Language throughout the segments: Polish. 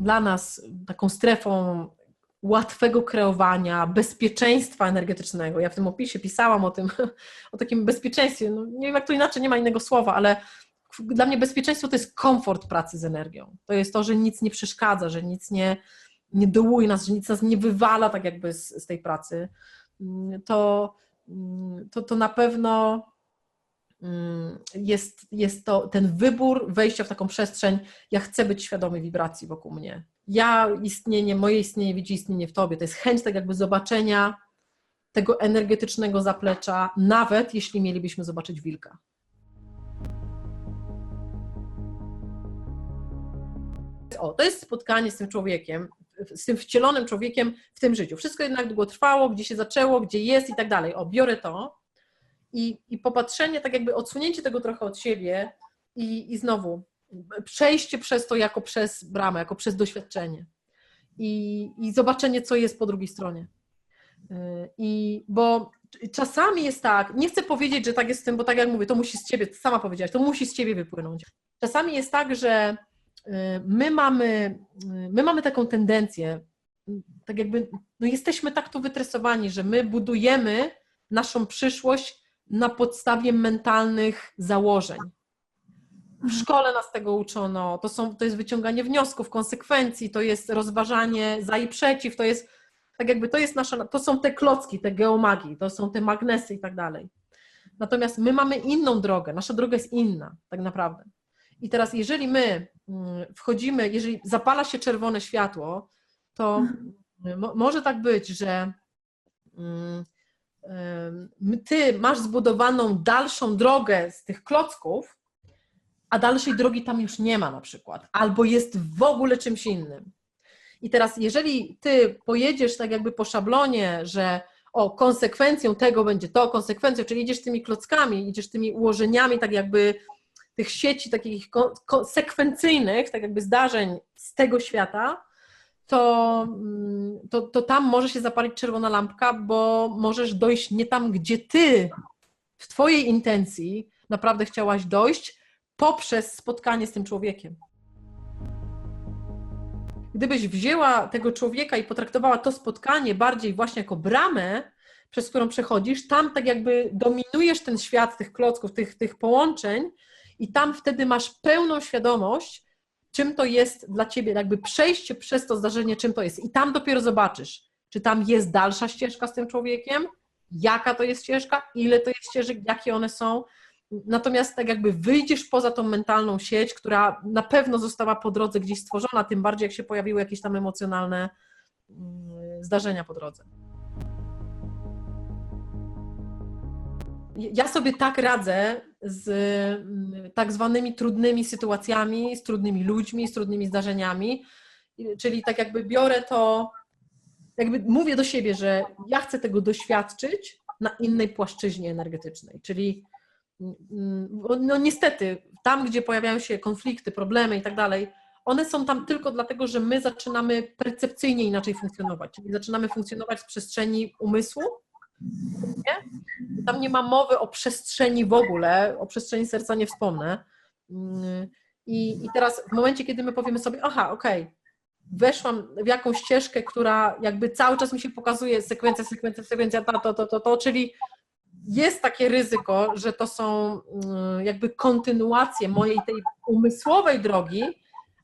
dla nas taką strefą łatwego kreowania, bezpieczeństwa energetycznego. Ja w tym opisie pisałam o tym, o takim bezpieczeństwie. No, nie wiem, jak to inaczej, nie ma innego słowa, ale dla mnie bezpieczeństwo to jest komfort pracy z energią. To jest to, że nic nie przeszkadza, że nic nie, nie dołuje nas, że nic nas nie wywala tak jakby z, z tej pracy. To, to, to na pewno mm, jest, jest to ten wybór wejścia w taką przestrzeń. Ja chcę być świadomy wibracji wokół mnie ja istnienie, moje istnienie widzi istnienie w tobie. To jest chęć tak jakby zobaczenia tego energetycznego zaplecza, nawet jeśli mielibyśmy zobaczyć wilka. O, to jest spotkanie z tym człowiekiem, z tym wcielonym człowiekiem w tym życiu. Wszystko jednak długo trwało, gdzie się zaczęło, gdzie jest i tak dalej. O, biorę to i, i popatrzenie, tak jakby odsunięcie tego trochę od siebie i, i znowu przejście przez to jako przez bramę, jako przez doświadczenie i, i zobaczenie, co jest po drugiej stronie. Y, I bo czasami jest tak, nie chcę powiedzieć, że tak jest z tym, bo tak jak mówię, to musi z ciebie, sama powiedziałaś, to musi z ciebie wypłynąć. Czasami jest tak, że y, my mamy, y, my mamy taką tendencję, tak jakby, no jesteśmy tak tu wytresowani, że my budujemy naszą przyszłość na podstawie mentalnych założeń. W szkole nas tego uczono. To, są, to jest wyciąganie wniosków, konsekwencji, to jest rozważanie za i przeciw, to jest tak jakby to jest nasza, to są te klocki, te geomagii, to są te magnesy i tak dalej. Natomiast my mamy inną drogę, nasza droga jest inna, tak naprawdę. I teraz, jeżeli my mm, wchodzimy, jeżeli zapala się czerwone światło, to może tak być, że mm, ty masz zbudowaną dalszą drogę z tych klocków, a dalszej drogi tam już nie ma na przykład, albo jest w ogóle czymś innym. I teraz, jeżeli ty pojedziesz tak jakby po szablonie, że o, konsekwencją tego będzie to, konsekwencją, czyli idziesz tymi klockami, idziesz tymi ułożeniami tak jakby tych sieci takich sekwencyjnych, tak jakby zdarzeń z tego świata, to, mm, to, to tam może się zapalić czerwona lampka, bo możesz dojść nie tam, gdzie ty w twojej intencji naprawdę chciałaś dojść, poprzez spotkanie z tym człowiekiem. Gdybyś wzięła tego człowieka i potraktowała to spotkanie bardziej właśnie jako bramę, przez którą przechodzisz, tam tak jakby dominujesz ten świat tych klocków, tych, tych połączeń i tam wtedy masz pełną świadomość, czym to jest dla ciebie, jakby przejście przez to zdarzenie, czym to jest. I tam dopiero zobaczysz, czy tam jest dalsza ścieżka z tym człowiekiem, jaka to jest ścieżka, ile to jest ścieżek, jakie one są, Natomiast tak jakby wyjdziesz poza tą mentalną sieć, która na pewno została po drodze gdzieś stworzona, tym bardziej jak się pojawiły jakieś tam emocjonalne mm, zdarzenia po drodze. Ja sobie tak radzę z mm, tak zwanymi trudnymi sytuacjami, z trudnymi ludźmi, z trudnymi zdarzeniami, czyli tak jakby biorę to, jakby mówię do siebie, że ja chcę tego doświadczyć na innej płaszczyźnie energetycznej, czyli no niestety, tam gdzie pojawiają się konflikty, problemy i tak dalej, one są tam tylko dlatego, że my zaczynamy percepcyjnie inaczej funkcjonować, czyli zaczynamy funkcjonować w przestrzeni umysłu. Nie? Tam nie ma mowy o przestrzeni w ogóle, o przestrzeni serca nie wspomnę. I, I teraz w momencie, kiedy my powiemy sobie, aha, okej, okay, weszłam w jakąś ścieżkę, która jakby cały czas mi się pokazuje sekwencja, sekwencja, sekwencja, to, to, to, to, to czyli jest takie ryzyko, że to są mm, jakby kontynuacje mojej tej umysłowej drogi,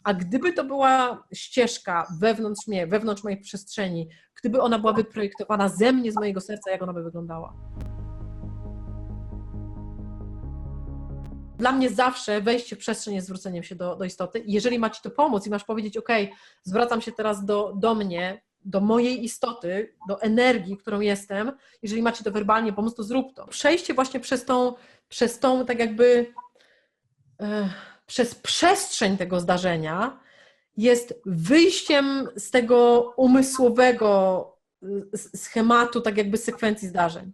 a gdyby to była ścieżka wewnątrz mnie, wewnątrz mojej przestrzeni, gdyby ona była wyprojektowana ze mnie, z mojego serca, jak ona by wyglądała? Dla mnie zawsze wejście w przestrzeń jest zwróceniem się do, do istoty. Jeżeli ma Ci to pomóc i masz powiedzieć, OK, zwracam się teraz do, do mnie, do mojej istoty, do energii, którą jestem, jeżeli macie to werbalnie pomóc, to zrób to. Przejście właśnie przez tą, przez tą tak jakby e, przez przestrzeń tego zdarzenia jest wyjściem z tego umysłowego schematu, tak jakby sekwencji zdarzeń.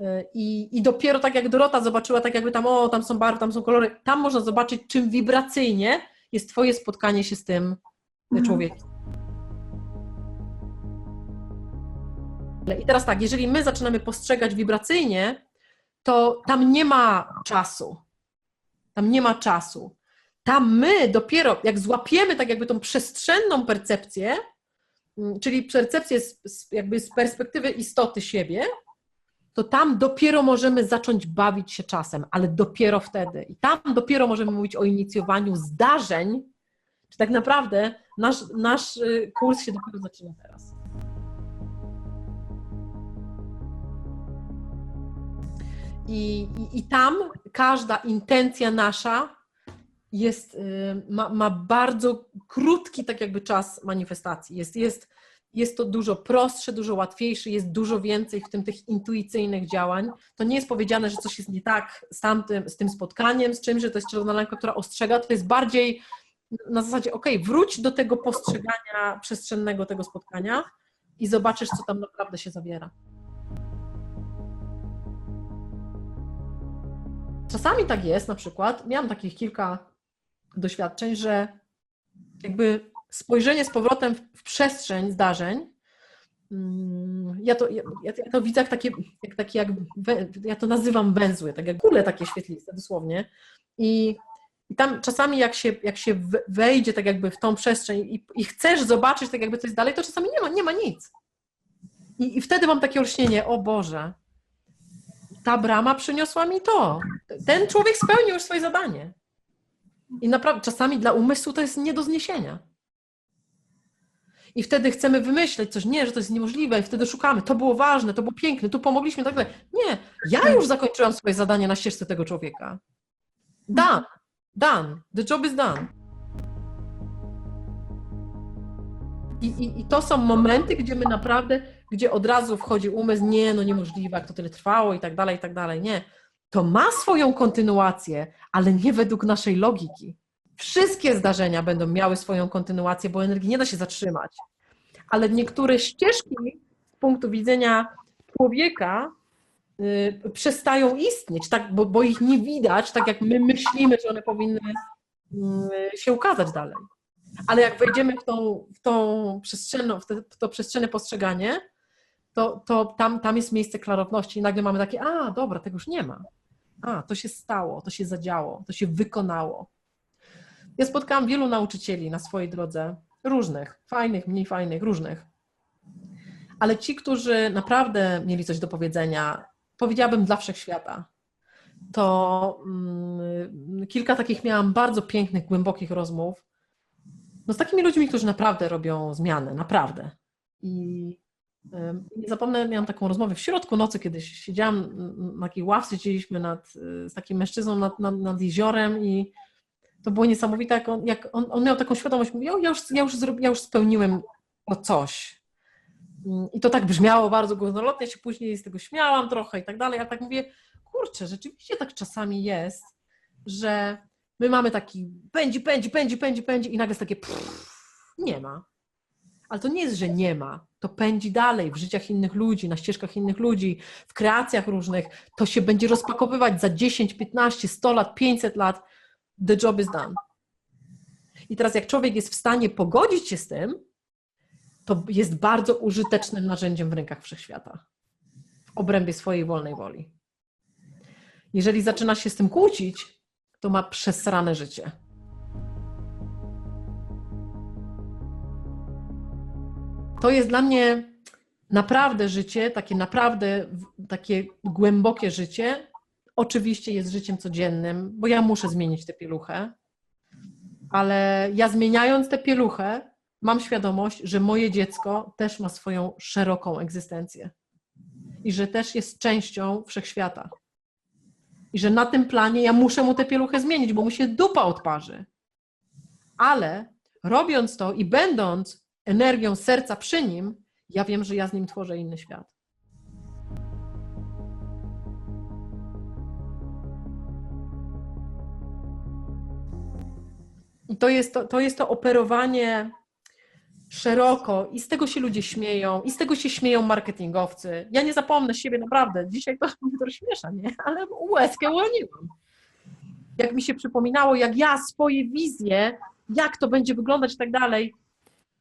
E, I, I dopiero tak jak Dorota zobaczyła, tak jakby tam, o, tam są barwy, tam są kolory, tam można zobaczyć, czym wibracyjnie jest Twoje spotkanie się z tym mhm. człowiekiem. I teraz tak, jeżeli my zaczynamy postrzegać wibracyjnie, to tam nie ma czasu. Tam nie ma czasu. tam my dopiero, jak złapiemy tak jakby tą przestrzenną percepcję, mm, czyli percepcję z, jakby z perspektywy istoty siebie, to tam dopiero możemy zacząć bawić się czasem, ale dopiero wtedy. I tam dopiero możemy mówić o inicjowaniu zdarzeń, czy tak naprawdę nasz, nasz y, kurs się dopiero zaczyna teraz. I, i, I, tam każda intencja nasza jest, y, ma, ma, bardzo krótki, tak jakby czas manifestacji. Jest, jest, jest to dużo prostsze, dużo łatwiejsze, jest dużo więcej w tym tych intuicyjnych działań. To nie jest powiedziane, że coś jest nie tak z, tamtym, z tym spotkaniem, z czymś, że to jest czerwona lampka, która ostrzega, to jest bardziej na zasadzie, ok, wróć do tego postrzegania przestrzennego tego spotkania i zobaczysz, co tam naprawdę się zawiera. Czasami tak jest, na przykład, miałam takich kilka doświadczeń, że jakby spojrzenie z powrotem w przestrzeń zdarzeń, mm, ja to, ja, ja to widzę jak takie, jak, takie jak, ja to nazywam węzły, tak jak kule takie świetliste dosłownie i i tam czasami jak się, jak się wejdzie tak jakby w tą przestrzeń i, i chcesz zobaczyć tak jakby coś dalej, to czasami nie ma, nie ma nic. I, I wtedy mam takie olśnienie, o Boże, ta brama przyniosła mi to. Ten człowiek spełnił już swoje zadanie. I naprawdę czasami dla umysłu to jest nie do zniesienia. I wtedy chcemy wymyśleć coś, nie, że to jest niemożliwe, i wtedy szukamy, to było ważne, to było piękne, tu pomogliśmy, tak dalej. Nie, ja już zakończyłam swoje zadanie na ścieżce tego człowieka. Done. Done. The job is done. I, i, I to są momenty, gdzie my naprawdę, gdzie od razu wchodzi umysł, nie, no niemożliwe, jak to tyle trwało i tak dalej, i tak dalej. Nie. To ma swoją kontynuację, ale nie według naszej logiki. Wszystkie zdarzenia będą miały swoją kontynuację, bo energii nie da się zatrzymać. Ale niektóre ścieżki z punktu widzenia człowieka Y, przestają istnieć, tak, bo, bo ich nie widać, tak jak my myślimy, że one powinny y, się ukazać dalej. Ale jak wejdziemy w tą, w tą przestrzenną, w, te, w to przestrzenne postrzeganie, to, to tam, tam jest miejsce klarowności i nagle mamy takie, a dobra, tego już nie ma. A, to się stało, to się zadziało, to się wykonało. Ja spotkałam wielu nauczycieli na swojej drodze, różnych, fajnych, mniej fajnych, różnych. Ale ci, którzy naprawdę mieli coś do powiedzenia, powiedziałabym dla wszechświata. To mm, kilka takich miałam bardzo pięknych, głębokich rozmów no, z takimi ludźmi, którzy naprawdę robią zmiany, naprawdę. I nie zapomnę, miałam taką rozmowę w środku nocy, kiedyś siedziałam na takiej ławce, siedzieliśmy nad, y, z takim mężczyzną nad, nad, nad jeziorem i to było niesamowite, jak on, jak on, on miał taką świadomość, mówił, ja już, ja, już ja już spełniłem to coś, i to tak brzmiało bardzo górnolotnie, ja się później z tego śmiałam trochę i tak dalej, ale tak mówię, kurczę, rzeczywiście tak czasami jest, że my mamy taki pędzi, pędzi, pędzi, pędzi, pędzi i nagle jest takie pff, nie ma. Ale to nie jest, że nie ma. To pędzi dalej w życiach innych ludzi, na ścieżkach innych ludzi, w kreacjach różnych. To się będzie rozpakowywać za 10, 15, 100 lat, 500 lat. The job is done. I teraz, jak człowiek jest w stanie pogodzić się z tym, to jest bardzo użytecznym narzędziem w rękach wszechświata, w obrębie swojej wolnej woli. Jeżeli zaczyna się z tym kłócić, to ma przesrane życie. To jest dla mnie naprawdę życie, takie naprawdę takie głębokie życie. Oczywiście jest życiem codziennym, bo ja muszę zmienić tę pieluchę, ale ja zmieniając tę pieluchę, mam świadomość, że moje dziecko też ma swoją szeroką egzystencję i że też jest częścią wszechświata. I że na tym planie ja muszę mu tę pieluchę zmienić, bo mu się dupa odparzy. Ale robiąc to i będąc energią serca przy nim, ja wiem, że ja z nim tworzę inny świat. I to jest to, to, jest to operowanie szeroko i z tego się ludzie śmieją, i z tego się śmieją marketingowcy. Ja nie zapomnę siebie naprawdę, dzisiaj to mnie to śmiesza, nie? Ale łezkę ułoniłam. Jak mi się przypominało, jak ja swoje wizje, jak to będzie wyglądać i tak dalej.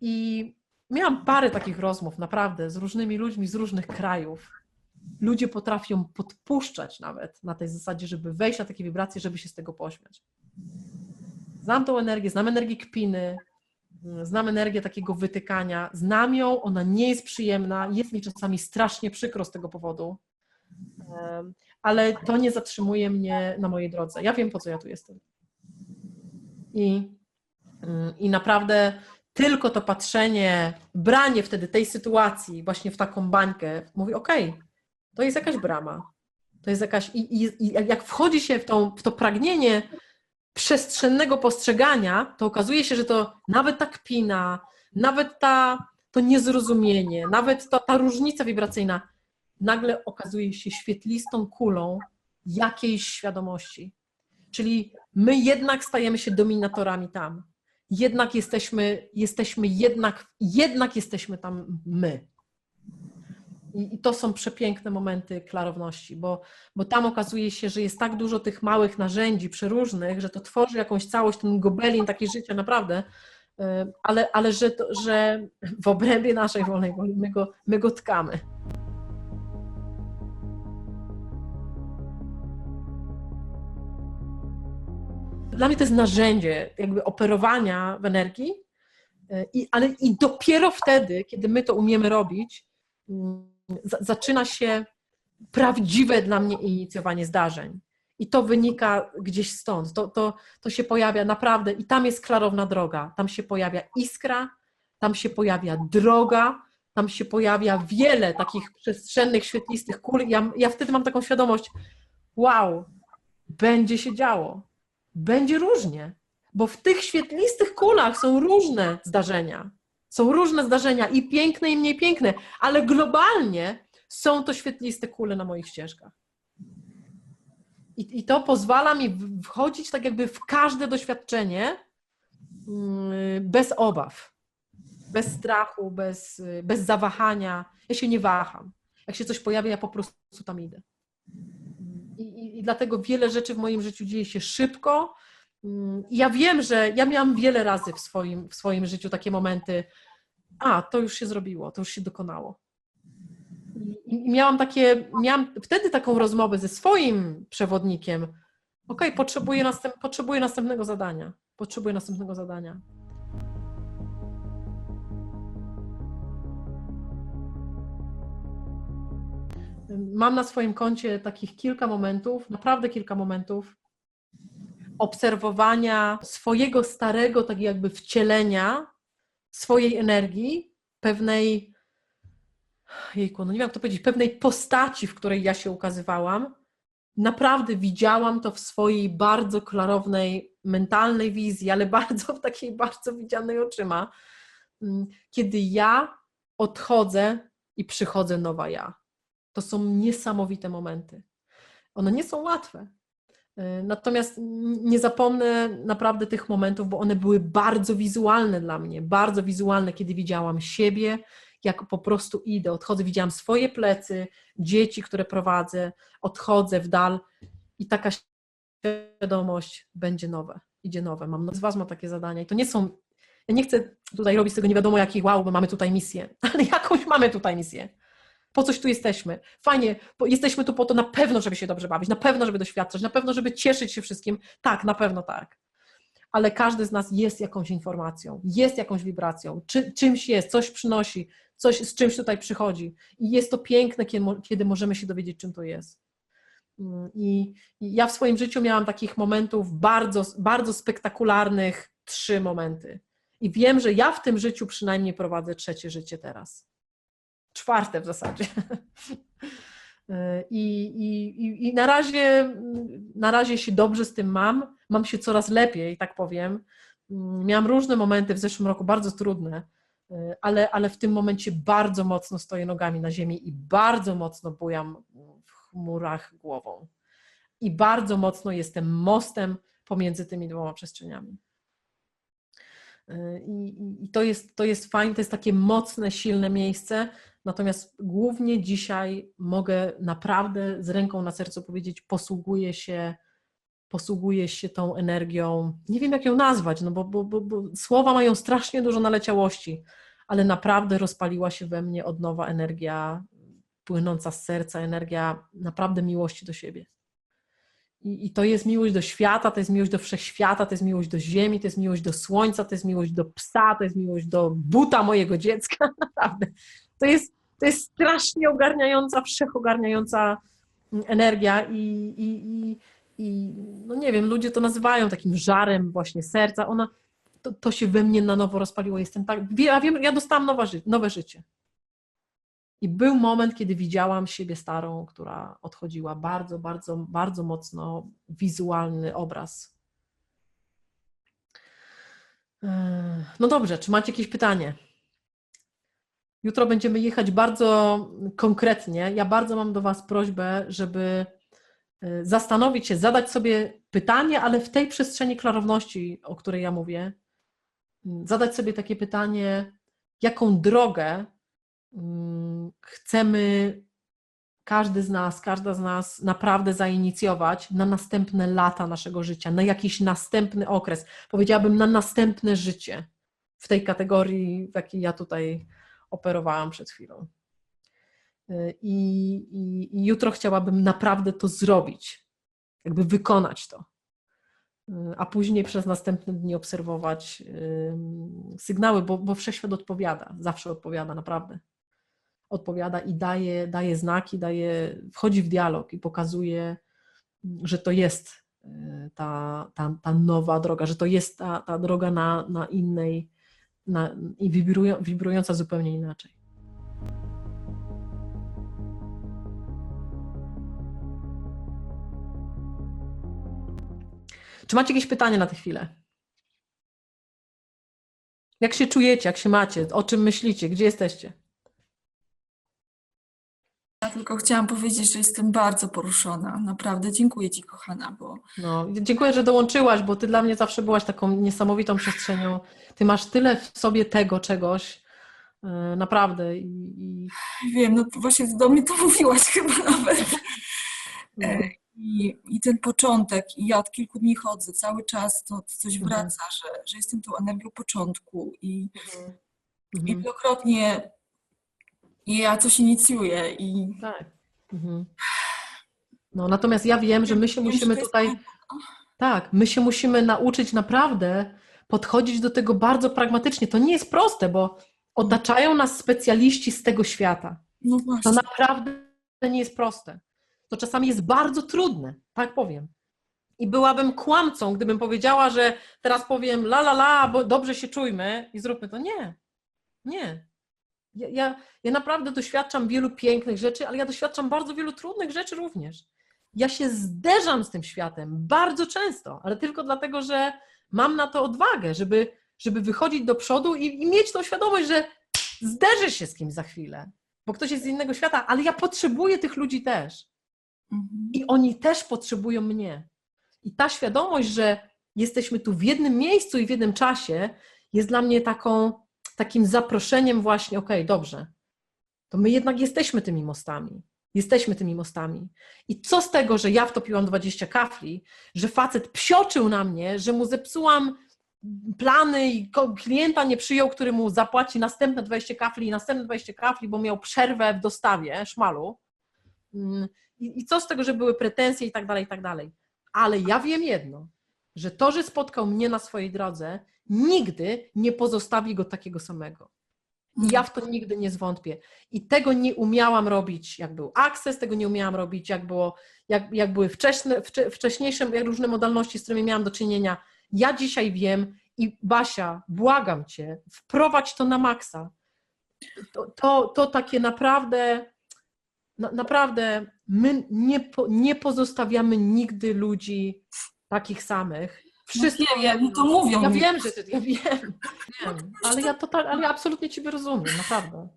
I miałam parę takich rozmów naprawdę z różnymi ludźmi z różnych krajów. Ludzie potrafią podpuszczać nawet na tej zasadzie, żeby wejść na takie wibracje, żeby się z tego pośmiać. Znam tą energię, znam energię kpiny, znam energię takiego wytykania, znam ją, ona nie jest przyjemna, jest mi czasami strasznie przykro z tego powodu, ale to nie zatrzymuje mnie na mojej drodze. Ja wiem, po co ja tu jestem. I, mm, i naprawdę tylko to patrzenie, branie wtedy tej sytuacji właśnie w taką bańkę, mówi: OK, to jest jakaś brama. To jest jakaś. I, i, i jak wchodzi się w, tą, w to pragnienie przestrzennego postrzegania, to okazuje się, że to nawet ta kpina, nawet ta, to niezrozumienie, nawet ta, ta różnica wibracyjna nagle okazuje się świetlistą kulą jakiejś świadomości. Czyli my jednak stajemy się dominatorami tam. Jednak jesteśmy, jesteśmy jednak, jednak jesteśmy tam my. I, I, to są przepiękne momenty klarowności, bo, bo tam okazuje się, że jest tak dużo tych małych narzędzi przeróżnych, że to tworzy jakąś całość, ten gobelin takie życie naprawdę, y, ale, ale że, to, że w obrębie naszej wolnej woli my go, my go tkamy. Dla mnie to jest narzędzie jakby operowania w energii, y, i, ale i dopiero wtedy, kiedy my to umiemy robić, mm, zaczyna się prawdziwe dla mnie inicjowanie zdarzeń. I to wynika gdzieś stąd. To, to, to się pojawia naprawdę, i tam jest klarowna droga. Tam się pojawia iskra, tam się pojawia droga, tam się pojawia wiele takich przestrzennych, świetlistych kul. Ja, ja wtedy mam taką świadomość, wow, będzie się działo, będzie różnie, bo w tych świetlistych kulach są różne zdarzenia. Są różne zdarzenia i piękne, i mniej piękne, ale globalnie są to świetliste kule na moich ścieżkach. I, I, to pozwala mi wchodzić tak jakby w każde doświadczenie mm, bez obaw, bez strachu, bez, bez zawahania. Ja się nie waham. Jak się coś pojawia, ja po prostu tam idę. I, i, dlatego wiele rzeczy w moim życiu dzieje się szybko, Mm, ja wiem, że ja miałam wiele razy w swoim, w swoim życiu takie momenty, a to już się zrobiło, to już się dokonało. I miałam takie, miałam wtedy taką rozmowę ze swoim przewodnikiem. Ok, potrzebuję, następ, potrzebuję następnego zadania. Potrzebuję następnego zadania. Mam na swoim koncie takich kilka momentów, naprawdę kilka momentów, obserwowania swojego starego, tak jakby wcielenia swojej energii, pewnej, jejku, no nie wiem jak to powiedzieć, pewnej postaci, w której ja się ukazywałam. Naprawdę widziałam to w swojej bardzo klarownej, mentalnej wizji, ale bardzo w takiej bardzo widzianej oczyma, kiedy ja odchodzę i przychodzę nowa ja. To są niesamowite momenty. One nie są łatwe. E, natomiast nie zapomnę naprawdę tych momentów, bo one były bardzo wizualne dla mnie, bardzo wizualne, kiedy widziałam siebie, jak po prostu idę, odchodzę, widziałam swoje plecy, dzieci, które prowadzę, odchodzę w dal i taka świadomość będzie nowe, idzie nowe. Mam z Was ma takie zadania i to nie są, ja nie chcę tutaj robić z tego nie wiadomo jakich wow, bo mamy tutaj misję, ale jakąś mamy tutaj misję po coś tu jesteśmy. Fajnie, jesteśmy tu po to na pewno, żeby się dobrze bawić, na pewno, żeby doświadczać, na pewno, żeby cieszyć się wszystkim. Tak, na pewno tak. Ale każdy z nas jest jakąś informacją, jest jakąś wibracją, czy, czymś jest, coś przynosi, coś z czymś tutaj przychodzi. I jest to piękne, kiedy, kiedy możemy się dowiedzieć, czym to jest. Mm, I, I ja w swoim życiu miałam takich momentów bardzo, bardzo spektakularnych, trzy momenty. I wiem, że ja w tym życiu przynajmniej prowadzę trzecie życie teraz czwarte w zasadzie. I, i, I na razie, na razie się dobrze z tym mam, mam się coraz lepiej, tak powiem. Miałam różne momenty w zeszłym roku, bardzo trudne, ale, ale w tym momencie bardzo mocno stoję nogami na ziemi i bardzo mocno bujam w chmurach głową. I bardzo mocno jestem mostem pomiędzy tymi dwoma przestrzeniami. I, i to, jest, to jest fajne, to jest takie mocne, silne miejsce, Natomiast głównie dzisiaj mogę naprawdę z ręką na sercu powiedzieć, posługuję się, posługuję się tą energią. Nie wiem, jak ją nazwać, no bo, bo, bo, bo słowa mają strasznie dużo naleciałości, ale naprawdę rozpaliła się we mnie od nowa energia płynąca z serca, energia naprawdę miłości do siebie. I, I to jest miłość do świata, to jest miłość do wszechświata, to jest miłość do ziemi, to jest miłość do słońca, to jest miłość do psa, to jest miłość do buta mojego dziecka. Naprawdę. To jest, to jest strasznie ogarniająca, wszechogarniająca energia i, i, i, i no nie wiem, ludzie to nazywają takim żarem właśnie serca. Ona, to, to się we mnie na nowo rozpaliło. Jestem tak, ja wiem, ja dostałam nowe, ży nowe życie. I był moment, kiedy widziałam siebie starą, która odchodziła. Bardzo, bardzo, bardzo mocno wizualny obraz. No dobrze, czy macie jakieś pytanie? Jutro będziemy jechać bardzo konkretnie. Ja bardzo mam do Was prośbę, żeby y, zastanowić się, zadać sobie pytanie, ale w tej przestrzeni klarowności, o której ja mówię, zadać sobie takie pytanie, jaką drogę chcemy każdy z nas, każda z nas naprawdę zainicjować na następne lata naszego życia, na jakiś następny okres, powiedziałabym na następne życie w tej kategorii, w jakiej ja tutaj operowałam przed chwilą. Y, I, i, I, jutro chciałabym naprawdę to zrobić, jakby wykonać to, y, a później przez następne dni obserwować sygnały, bo, bo wszechświat odpowiada, zawsze odpowiada, naprawdę. Odpowiada i daje, daje znaki, daje, wchodzi w dialog i pokazuje, że to jest y, ta, ta, ta nowa droga, że to jest ta, ta droga na, na innej, na, i wibrują, wibrująca zupełnie inaczej. Czy macie jakieś pytanie na tę chwilę? Jak się czujecie, jak się macie, o czym myślicie, gdzie jesteście? Ja tylko chciałam powiedzieć, że jestem bardzo poruszona. Naprawdę dziękuję Ci, kochana, bo. No, dziękuję, że dołączyłaś, bo Ty dla mnie zawsze byłaś taką niesamowitą przestrzenią. Ty masz tyle w sobie tego czegoś. Yy, naprawdę. I, i... Wiem, no właśnie do mnie to mówiłaś chyba nawet. No. I, I ten początek, i ja od kilku dni chodzę, cały czas to, to coś mhm. wraca, mhm. że, że jestem tą energią początku i, mhm. i wielokrotnie i ja coś inicjuję i... Tak. Mhm. No, natomiast ja wiem, że my się musimy tutaj... Tak, my się musimy nauczyć naprawdę podchodzić do tego bardzo pragmatycznie. To nie jest proste, bo otaczają nas specjaliści z tego świata. No. To naprawdę nie jest proste. To czasami jest bardzo trudne, tak powiem. I byłabym kłamcą, gdybym powiedziała, że teraz powiem la la la, bo dobrze się czujmy i zróbmy to. Nie. Nie. Ja, ja, ja naprawdę doświadczam wielu pięknych rzeczy, ale ja doświadczam bardzo wielu trudnych rzeczy również. Ja się zderzam z tym światem bardzo często, ale tylko dlatego, że mam na to odwagę, żeby, żeby wychodzić do przodu i, i mieć tą świadomość, że zderzę się z kimś za chwilę, bo ktoś jest z innego świata, ale ja potrzebuję tych ludzi też. Mhm. I oni też potrzebują mnie. I ta świadomość, że jesteśmy tu w jednym miejscu i w jednym czasie, jest dla mnie taką takim zaproszeniem właśnie, okej, okay, dobrze, to my jednak jesteśmy tymi mostami. Jesteśmy tymi mostami. I co z tego, że ja wtopiłam 20 kafli, że facet psioczył na mnie, że mu zepsułam plany i klienta nie przyjął, który mu zapłaci następne 20 kafli i następne 20 kafli, bo miał przerwę w dostawie szmalu. Mm, I, I co z tego, że były pretensje i tak dalej, i tak dalej. Ale ja wiem jedno, że to, że spotkał mnie na swojej drodze, nigdy nie pozostawi go takiego samego. I ja w to nigdy nie zwątpię. I tego nie umiałam robić, jak był Access, tego nie umiałam robić, jak, było, jak, jak były wcześne, wcześniejsze jak różne modalności, z którymi miałam do czynienia. Ja dzisiaj wiem i Basia, błagam Cię, wprowadź to na maksa. To, to, to takie naprawdę, na, naprawdę my nie, po, nie pozostawiamy nigdy ludzi takich samich Wszystko. No wiem, no to mówią. Ja mi. wiem, że ty, ja wiem, wiem. ale ja total, ale ja absolutnie Ciebie rozumiem, naprawdę.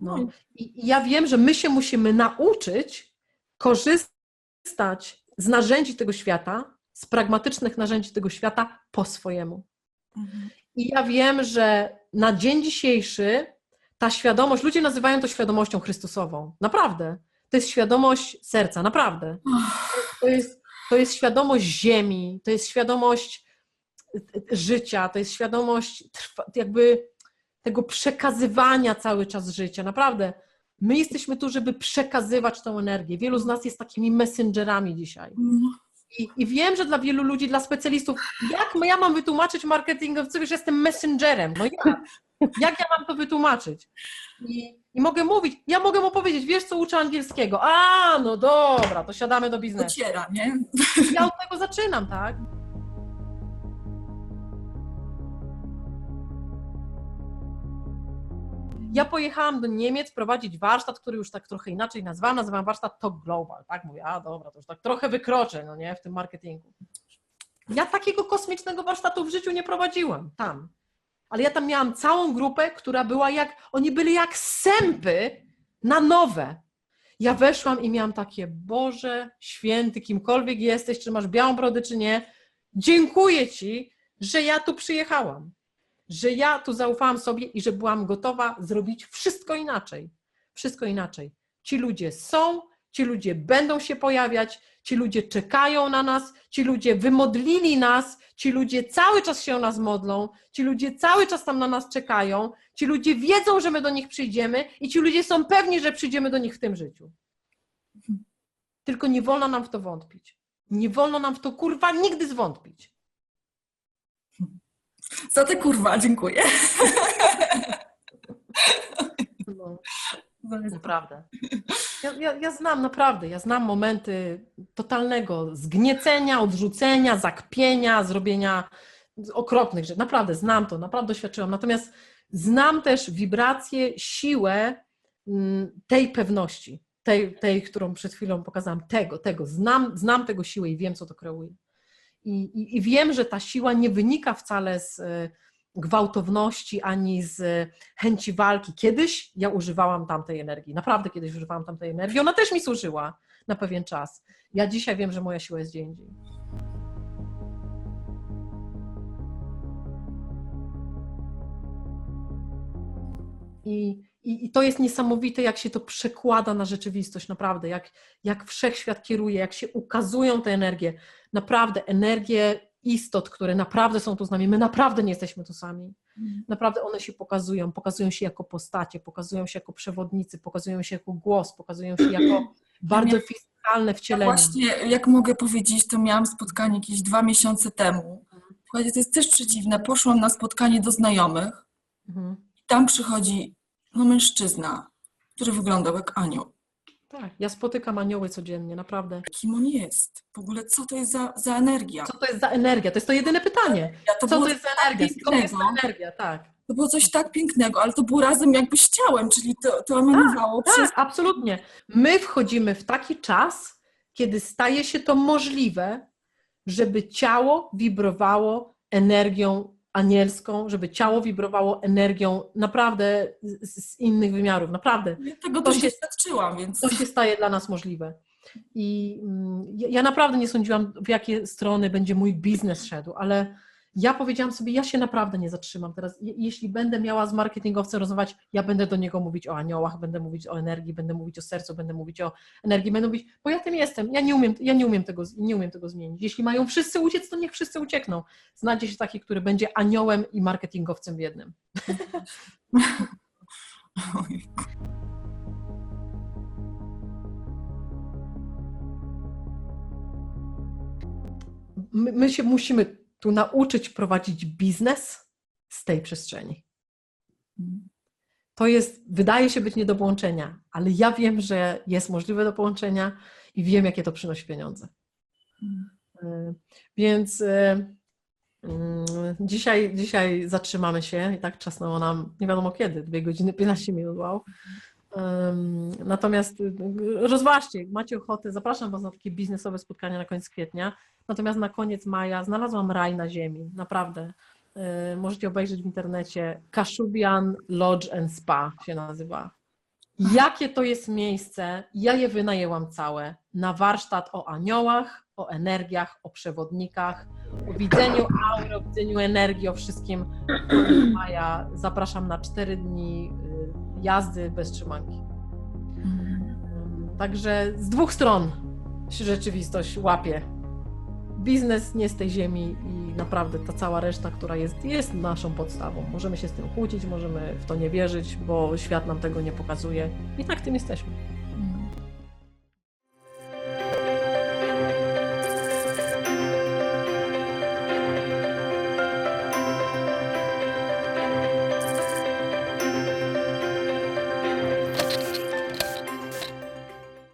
No. no. I ja wiem, że my się musimy nauczyć korzystać z narzędzi tego świata, z pragmatycznych narzędzi tego świata po swojemu. Mhm. I ja wiem, że na dzień dzisiejszy ta świadomość, ludzie nazywają to świadomością Chrystusową. Naprawdę. To jest świadomość serca, naprawdę. To jest to jest świadomość ziemi, to jest świadomość y, y, życia, to jest świadomość jakby tego przekazywania cały czas życia. Naprawdę, my jesteśmy tu, żeby przekazywać tą energię. Wielu z nas jest takimi messengerami dzisiaj. I, I wiem, że dla wielu ludzi, dla specjalistów, jak ja mam wytłumaczyć marketingowcowi, że jestem messengerem? No jak? Jak ja mam to wytłumaczyć? I, I mogę mówić, ja mogę mu powiedzieć, wiesz co, uczę angielskiego. A, no dobra, to siadamy do biznesu. Dociera, nie? Ja od tego zaczynam, tak? Ja pojechałam do Niemiec prowadzić warsztat, który już tak trochę inaczej nazwałam, nazywam warsztat Top Global, tak? Mówię, a dobra, to już tak trochę wykroczę, no nie, w tym marketingu. Ja takiego kosmicznego warsztatu w życiu nie prowadziłam tam. Ale ja tam miałam całą grupę, która była jak, oni byli jak sępy na nowe. Ja weszłam i miałam takie, Boże święty, kimkolwiek jesteś, czy masz białą brodę, czy nie, dziękuję Ci, że ja tu przyjechałam, że ja tu zaufałam sobie i że byłam gotowa zrobić wszystko inaczej. Wszystko inaczej. Ci ludzie są, ci ludzie będą się pojawiać, ci ludzie czekają na nas, ci ludzie wymodlili nas, ci ludzie cały czas się o nas modlą, ci ludzie cały czas tam na nas czekają, ci ludzie wiedzą, że my do nich przyjdziemy i ci ludzie są pewni, że przyjdziemy do nich w tym życiu. Tylko nie wolno nam w to wątpić. Nie wolno nam w to kurwa nigdy zwątpić. Za te kurwa, dziękuję. No, naprawdę. Ja, ja, ja znam, naprawdę, ja znam momenty totalnego zgniecenia, odrzucenia, zakpienia, zrobienia okropnych rzeczy. Naprawdę, znam to, naprawdę doświadczyłam. Natomiast znam też wibrację, siłę mm, tej pewności, tej, tej którą przed chwilą pokazałam, tego, tego. Znam, znam tego siłę i wiem, co to kreuje. I, i, I wiem, że ta siła nie wynika wcale z e, gwałtowności ani z chęci walki. Kiedyś ja używałam tamtej energii, naprawdę kiedyś używałam tamtej energii. Ona też mi służyła na pewien czas. Ja dzisiaj wiem, że moja siła jest gdzie indziej. I, i, I to jest niesamowite, jak się to przekłada na rzeczywistość, naprawdę, jak, jak wszechświat kieruje, jak się ukazują te energie. Naprawdę, energie istot, które naprawdę są tu z nami. My naprawdę nie jesteśmy tu sami. Naprawdę one się pokazują, pokazują się jako postacie, pokazują się jako przewodnicy, pokazują się jako głos, pokazują się jako bardzo fizykalne Ja wcielenie. właśnie, jak mogę powiedzieć, to miałam spotkanie jakieś dwa miesiące temu. Słuchajcie, to jest też przeciwne. Poszłam na spotkanie do znajomych Mhm. i tam przychodzi no, mężczyzna, który wyglądał jak anioł. Tak, ja spotykam anioły codziennie, naprawdę. Kim on jest? W ogóle co to jest za, za energia? Co to jest za energia? To jest to jedyne pytanie. Ja, Co to, to jest za tak energia? Skąd jest energia? Tak. To było coś tak pięknego, ale to było razem jakby z ciałem, czyli to, to emanowało przez... Tak, absolutnie. My wchodzimy w taki czas, kiedy staje się to możliwe, żeby ciało wibrowało energią anielską, żeby ciało wibrowało energią naprawdę z, z innych wymiarów. Naprawdę. Ja tego To też się- doświadczyłam, więc... To się staje dla nas możliwe. I mm, ja naprawdę nie sądziłam, w jakie strony będzie mój biznes szedł, ale ja powiedziałam sobie, ja się naprawdę nie zatrzymam teraz. Je, jeśli będę miała z marketingowcem rozmawiać, ja będę do niego mówić o aniołach, będę mówić o energii, będę mówić o sercu, będę mówić o energii, będę mówić, bo ja tym jestem, ja nie umiem, ja nie umiem, tego, nie umiem tego zmienić. Jeśli mają wszyscy uciec, to niech wszyscy uciekną. Znajdzie się taki, który będzie aniołem i marketingowcem w jednym. My, my się musimy tu nauczyć prowadzić biznes z tej przestrzeni. To jest, wydaje się być nie do połączenia, ale ja wiem, że jest możliwe do połączenia i wiem, jakie to przynosi pieniądze. Y, Więc y, mm, dzisiaj, dzisiaj zatrzymamy się i tak czasnęło nam nie wiadomo kiedy, 2 godziny 15 minut, wow. Natomiast y, rozważcie, macie ochotę, zapraszam Was na takie biznesowe spotkania na koniec kwietnia. Natomiast na koniec maja znalazłam raj na ziemi, naprawdę. Y, Możecie obejrzeć w internecie Kashubian Lodge and Spa się nazywa. Jakie to jest miejsce? Ja je wynajęłam całe na warsztat o aniołach, o energiach, o przewodnikach, o widzeniu aury, o widzeniu energii, o wszystkim. Maja zapraszam na 4 dni y, jazdy bez trzymanki. Także z dwóch stron się rzeczywistość łapie. Biznes nie z tej ziemi i naprawdę ta cała reszta, która jest, jest naszą podstawą. Możemy się z tym kłócić, możemy w to nie wierzyć, bo świat nam tego nie pokazuje. I tak tym jesteśmy.